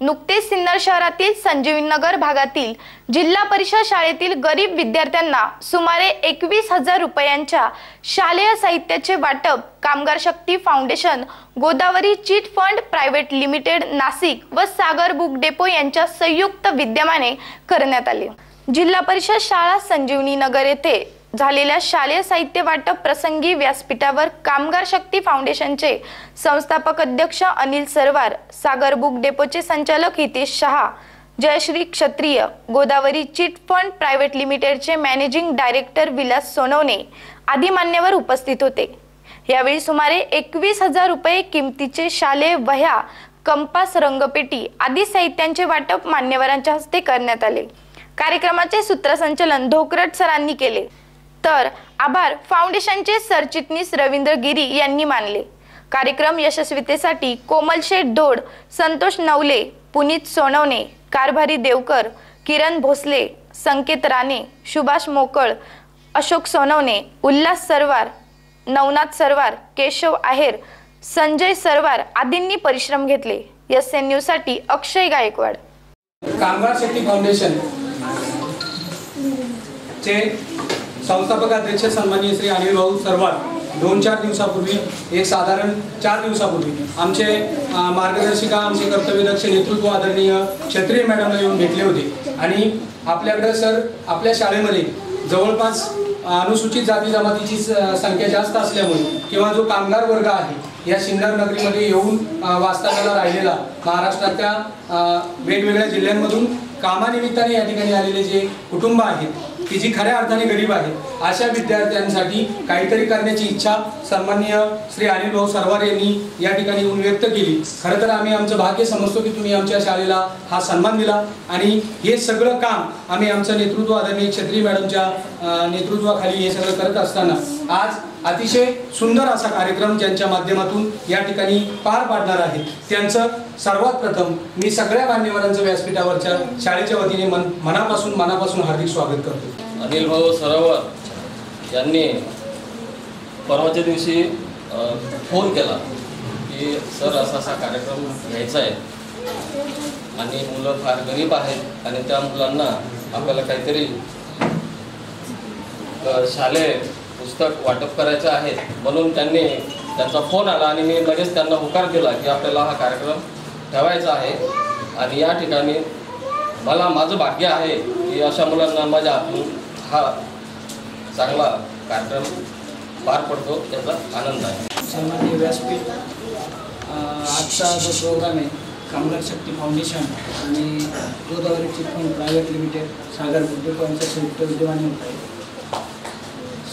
नुकतेच सिन्नर शहरातील संजीवनगर भागातील जिल्हा परिषद शाळेतील गरीब विद्यार्थ्यांना सुमारे एकवीस हजार रुपयांच्या शालेय साहित्याचे वाटप Kamgar Shakti foundation Godavari chit fund private limited Nashik व सागर बुक डेपो यांच्या संयुक्त विद्यमाने करण्यात आले. जिल्हा परिषद शाळा संजीवनी नगर येथे झालेल्या शालेय साहित्य वाटप प्रसंगी व्यासपीठावर कामगार शक्ती फाउंडेशनचे संस्थापक अध्यक्ष अनिल सरवार सागर बुक डेपोचे संचालक Hitesh Shah Jayashree Kshatriya Godavari chit fund private लिमिटेडचे मॅनेजिंग डायरेक्टर विलास सोनवणे आदी मान्यवर उपस्थित होते. यावेळी सुमारे एकवीस हजार रुपये किमतीचे शालेय वह्या कंपास रंगपेटी आदी साहित्यांचे वाटप मान्यवरांच्या हस्ते करण्यात आले. कार्यक्रमाचे सूत्रसंचलन धोकरट सरांनी केले. तर आभार. फाउंडेशनचे सरचिटणीस रवींद्र गिरी यांनी मानले. कार्यक्रम यशस्वीतेसाठी कोमल शेठ धोड संतोष नवले पुनीत सोनवणे कारभारी देवकर किरण भोसले संकेत राणे सुभाष मोकळ अशोक सोनवणे उल्हास सरवार नवनाथ सरवार केशव आहेर संजय सरवार आदींनी परिश्रम घेतले. एस एन न्यूजसाठी अक्षय गायकवाड. कामगार शेट्टी फाउंडेशन चे संस्थापक अध्यक्ष सन्माननीय श्री अनिल भाऊ सर्वात दोन चार दिवसापूर्वी एक साधारण चार दिवसापूर्वी आमचे मार्गदर्शिका आमचे कर्तव्यदक्ष नेतृत्व आदरणीय क्षत्रिय मॅडमला येऊन भेटले होते. आणि आपल्याकडं सर आपल्या शाळेमध्ये जवळपास अनुसूचित जाती जमातीची स- संख्या जास्त असल्यामुळे किंवा जो कामगार वर्ग आहे या सिन्नर नगरीमध्ये येऊन वास्तव्याला राहिलेला महाराष्ट्राच्या वेगवेगळ्या जिल्ह्यांमधून कामानिमित्ताने या ठिकाणी आलेले जे कुटुंब आहेत की जी खऱ्या अर्थाने गरीब आहे अशा विद्यार्थ्यांसाठी काहीतरी करण्याची इच्छा सन्मान्य श्री अनिल भाऊ सरवार यांनी या ठिकाणी येऊन व्यक्त केली. खरं तर आम्ही आमचं भाग्य समजतो की तुम्ही आमच्या शाळेला हा सन्मान दिला आणि हे सगळं काम आम्ही आमचं नेतृत्व आदरणीय छत्री मॅडमच्या नेतृत्वाखाली हे सगळं करत असताना आज अतिशय सुंदर असा कार्यक्रम ज्यांच्या माध्यमातून या ठिकाणी पार पाडणार आहे त्यांचं सर्वात प्रथम मी सगळ्या मान्यवरांचं व्यासपीठावरच्या शाळेच्या वतीने मन मनापासून मनापासून हार्दिक स्वागत करतो. अनिल भाऊ सरोवर यांनी परवाच्या दिवशी फोन केला की सर असा असा कार्यक्रम घ्यायचा आहे आणि मुलं फार गरीब आहेत आणि त्या मुलांना आपल्याला काहीतरी शालेय पुस्तक वाटप करायचं आहे. म्हणून त्यांनी त्यांचा फोन आला आणि मी लगेच त्यांना होकार दिला की आपल्याला हा कार्यक्रम ठेवायचा आहे आणि या ठिकाणी मला माझं भाग्य आहे की अशा मुलांना माझ्या हातून हा चांगला कार्यक्रम पार पडतो त्याचा आनंद आहे. सन्मान्य व्यासपीठ आजचा जो प्रोग्राम आहे कामगार शक्ती फाउंडेशन आणि Godavari chit fund private limited Sagar उद्योगांच्या संयुक्त विद्यमाने होत. आहे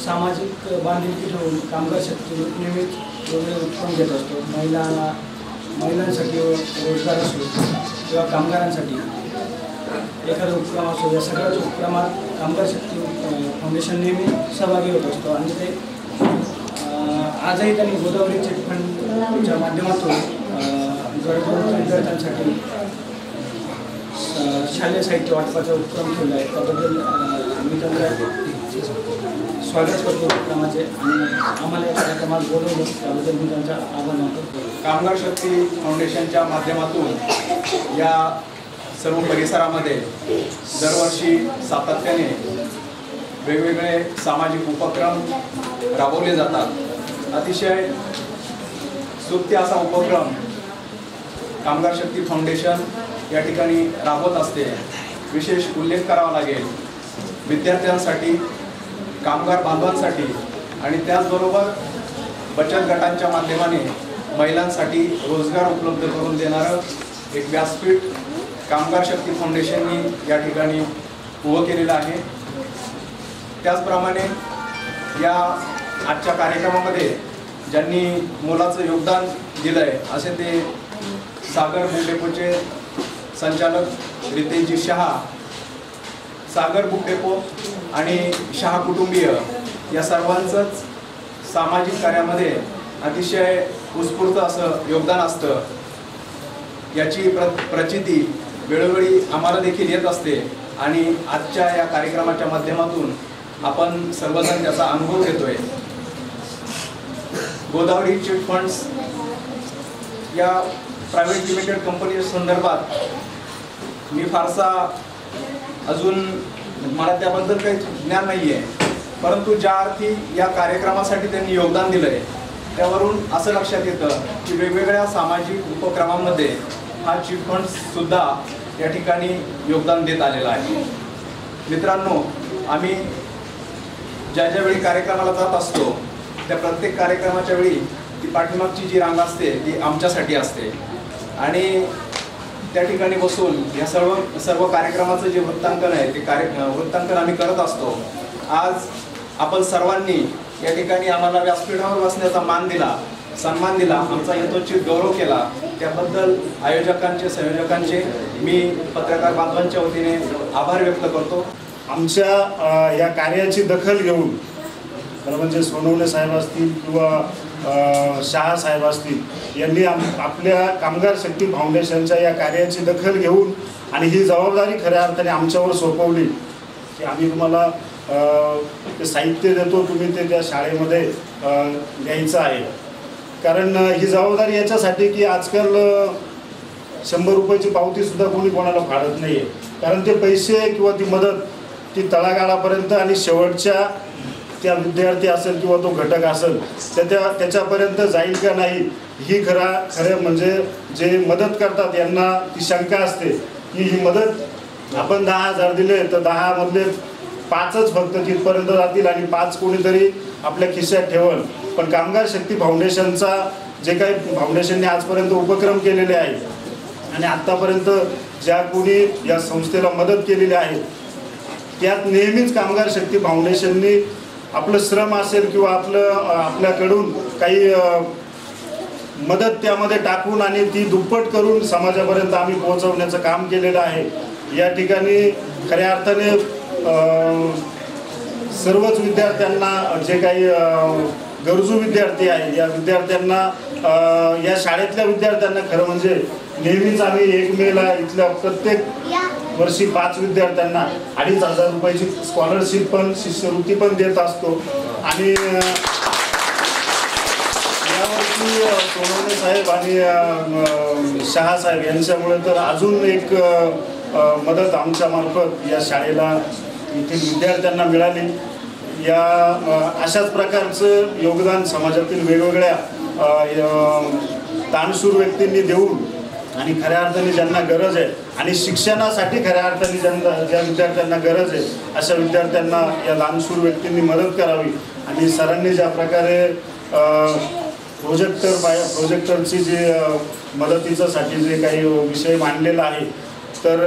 सामाजिक बांधिलकी ठेवून कामगार शक्ती नियमित वेगळे उत्पन्न घेत असतो. महिलांना महिलांसाठी रोजगार असो किंवा कामगारांसाठी. एखादा उपक्रम असो या सगळ्याच उपक्रमात कामगार शक्ती फाउंडेशन नेहमी सहभागी होत असतो. आणि ते आजही त्यांनी गोदावरी चिटफंडच्या माध्यमातून अं, गरजवंत विद्यार्थ्यांसाठी शालेय साहित्य वाटपाचा उपक्रम ठेवला आहे. त्याबद्दल मी त्यांना स्वागत करतो उपक्रमाचे. आणि आम्हाला या कार्यक्रमात बोलवलं त्याबद्दल मी त्यांचा आभार मानतो. कामगार शक्ती फाउंडेशनच्या माध्यमातून या सर्व परिसरामध्ये दरवर्षी सातत्याने वेगवेगळे सामाजिक उपक्रम राबवले जातात. अतिशय स्तुत्य असा उपक्रम कामगार शक्ती फाउंडेशन या ठिकाणी राबवत असते. विशेष उल्लेख करावा लागेल. विद्यार्थ्यांसाठी कामगार बांधवांसाठी आणि त्याचबरोबर बचत गटांच्या माध्यमाने महिलांसाठी रोजगार उपलब्ध करून देणारं एक व्यासपीठ कामगार शक्ती फाउंडेशननी या ठिकाणी उभं केलेलं आहे. त्याचप्रमाणे या आजच्या कार्यक्रमामध्ये ज्यांनी मोलाचं योगदान दिलं आहे असे ते सागर बुक डेपोचे संचालक रितेशजी शहा सागर बुक डेपो आणि शहा कुटुंबीय या सर्वांचंच सामाजिक कार्यामध्ये अतिशय उत्स्फूर्त असं योगदान असतं. याची प्र प्रचिती वेळोवेळी आम्हाला देखील येत असते. आणि आजच्या या कार्यक्रमाच्या माध्यमातून आपण सर्वजण त्याचा अनुभव घेतोय. गोदावरी चिट फंड्स या प्रायव्हेट लिमिटेड कंपनी संदर्भात मी फारसा अजून मला त्याबद्दल काही ज्ञान नाही आहे परंतु ज्या अर्थी या कार्यक्रमासाठी त्यांनी योगदान दिलं आहे त्यावरून असं लक्षात येतं की वेगवेगळ्या सामाजिक उपक्रमांमध्ये हा चिट फंड सुद्धा या ठिकाणी योगदान देत आलेला आहे. मित्रांनो आम्ही ज्या ज्या वेळी कार्यक्रमाला जात असतो त्या प्रत्येक कार्यक्रमाच्या वेळी ती पाठीमागची जी रांग असते ती आमच्यासाठी असते. आणि त्या ठिकाणी बसून या सर्व सर्व कार्यक्रमाचं जे वृत्तांकन आहे ते कार्य वृत्तांकन आम्ही करत असतो. आज आपण सर्वांनी या ठिकाणी आम्हाला व्यासपीठावर बसण्याचा मान दिला सन्मान दिला आमचा यथोचित गौरव केला. त्याबद्दल आयोजकांचे संयोजकांचे मी पत्रकार बांधवांच्या वतीने आभार व्यक्त करतो. आमच्या या कार्याची दखल घेऊन खरं म्हणजे सोनवणे साहेब असतील किंवा अ, शहा साहेब असतील यांनी आम आपल्या कामगार शक्ती फाउंडेशनच्या या कार्याची दखल घेऊन आणि ही जबाबदारी खऱ्या अर्थाने आमच्यावर सोपवली. की आम्ही तुम्हाला ते साहित्य देतो तुम्ही ते त्या शाळेमध्ये द्यायचं आहे. कारण ही जबाबदारी याच्यासाठी की आजकाल शंभर रुपयाची पावतीसुद्धा कोणी कोणाला फाडत आहे कारण ते पैसे किंवा ती मदत ती तळागाळापर्यंत आणि शेवटच्या त्या विद्यार्थी असेल किंवा तो घटक असेल त्याच्या त्याच्यापर्यंत जाईल का नाही ही खरा खरं म्हणजे जे मदत करतात यांना ती शंका असते. की ही मदत आपण दहा हजार दिले तर दहामधले पाचच फक्त तिथपर्यंत जातील आणि पाच कोणीतरी आपल्या खिशात ठेवल. पण कामगार शक्ती फाउंडेशनचा जे काही फाउंडेशनने आजपर्यंत उपक्रम केलेले आहेत आणि आत्तापर्यंत ज्या कोणी या संस्थेला मदत केलेली आहे त्यात नेहमीच कामगार शक्ती फाउंडेशननी आपलं श्रम असेल किंवा आपलं आपल्याकडून काही मदत त्यामध्ये टाकून आणि ती दुप्पट करून समाजापर्यंत आम्ही पोहोचवण्याचं काम केलेलं आहे. या ठिकाणी खऱ्या अर्थाने सर्वच विद्यार्थ्यांना जे काही गरजू विद्यार्थी आहे या विद्यार्थ्यांना या शाळेतल्या विद्यार्थ्यांना खरं म्हणजे नेहमीच आम्ही एक मेला इथल्या प्रत्येक वर्षी पाच विद्यार्थ्यांना अडीच हजार रुपयाची स्कॉलरशिप पण शिष्यवृत्ती पण देत असतो. आणि यावर्षी सोनवणे साहेब आणि शहा साहेब यांच्यामुळे तर अजून एक मदत आमच्या मार्फत या शाळेला येथील विद्यार्थ्यांना मिळाली. या अशाच प्रकारचं योगदान समाजातील वेगवेगळ्या अ, दानशूर व्यक्तींनी देऊन आणि खऱ्या अर्थाने ज्यांना गरज आहे आणि शिक्षणासाठी खऱ्या अर्थाने ज्यांना ज्या विद्यार्थ्यांना गरज आहे अशा विद्यार्थ्यांना या दानशूर व्यक्तींनी मदत करावी. आणि सरांनी ज्या प्रकारे प्रोजेक्टर बाय प्रोजेक्टरची जे अ, मदतीच्यासाठी जे काही विषय मांडलेला आहे तर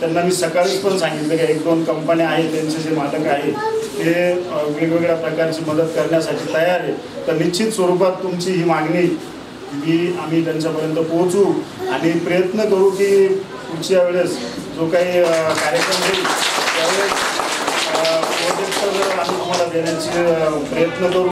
त्यांना मी सकाळीच पण सांगितलं की एक दोन कंपन्या आहेत त्यांचे जे मालक आहेत ते वेगवेगळ्या प्रकारची मदत करण्यासाठी तयार आहे तर निश्चित स्वरूपात तुमची ही मागणी ही आम्ही त्यांच्यापर्यंत पोहोचू आणि प्रयत्न करू की पुढच्या वेळेस जो काही कार्यक्रम होईल त्यावेळेस प्रोजेक्टर आम्ही तुम्हाला देण्याचे प्रयत्न करू.